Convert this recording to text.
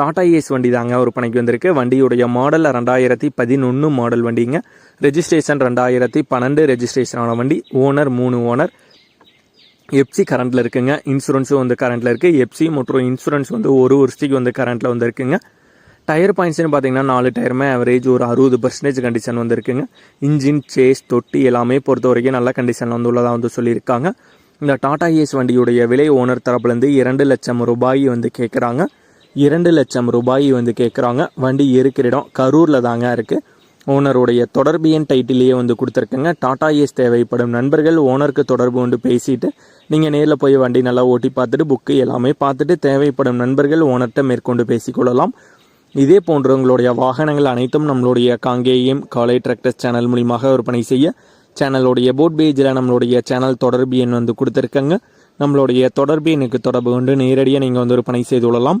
Tata ace வண்டி தாங்க விற்பனைக்கு வந்திருக்கு. வண்டியுடைய மாடல் ரெண்டாயிரத்தி பதினொன்று மாடல் வண்டிங்க. ரெஜிஸ்ட்ரேஷன் ரெண்டாயிரத்தி பன்னெண்டு ரெஜிஸ்ட்ரேஷன் ஆன வண்டி. ஓனர் மூணு ஓனர் எப்சி கரண்ட்டில் இருக்குங்க. இன்சூரன்ஸும் வந்து கரண்ட்டில் இருக்குது எப்சி மற்றும் இன்சூரன்ஸ் வந்து ஒரு வருஷத்துக்கு வந்து கரண்ட்டில் வந்து இருக்குங்க டயர் பாயிண்ட்ஸ்னு பார்த்தீங்கன்னா நாலு டயருமே ஆவரேஜ் ஒரு அறுபது பர்சன்டேஜ் கண்டிஷன் வந்துருக்குங்க. இன்ஜின் சேஸ் தொட்டி எல்லாமே பொறுத்த வரைக்கும் நல்ல கண்டிஷனில் வந்து உள்ளதாக வந்து சொல்லியிருக்காங்க. இந்த டாடா ஏஸ் வண்டியுடைய விலை ஓனர் தரப்புலேருந்து இரண்டு லட்சம் ரூபாய் வந்து கேட்குறாங்க இரண்டு லட்சம் ரூபாய் வந்து கேட்குறாங்க வண்டி இருக்கிற இடம் கரூரில் தாங்க இருக்குது ஓனருடைய தொடர்பு எண் டைட்டிலேயே வந்து கொடுத்துருக்கேங்க. டாடா ஏஸ் தேவைப்படும் நண்பர்கள் ஓனருக்கு தொடர்பு கொண்டு பேசிட்டு நீங்கள் நேரில் போய் வண்டி நல்லா ஓட்டி பார்த்துட்டு புக்கு எல்லாமே பார்த்துட்டு தேவைப்படும் நண்பர்கள் ஓனர்கிட்ட மேற்கொண்டு பேசிக்கொள்ளலாம். இதே போன்ற உங்களுடைய வாகனங்கள் அனைத்தும் நம்மளுடைய காங்கேயம் காலை டிராக்டர்ஸ் சேனல் மூலியமாக விற்பனை செய்ய சேனலுடைய போட் பேஜில் நம்மளுடைய சேனல் தொடர்பு எண் வந்து கொடுத்துருக்கங்க. நம்மளுடைய தொடர்பு எண்ணுக்கு தொடர்பு கொண்டு நேரடியாக நீங்கள் வந்து விற்பனை செய்து கொள்ளலாம்.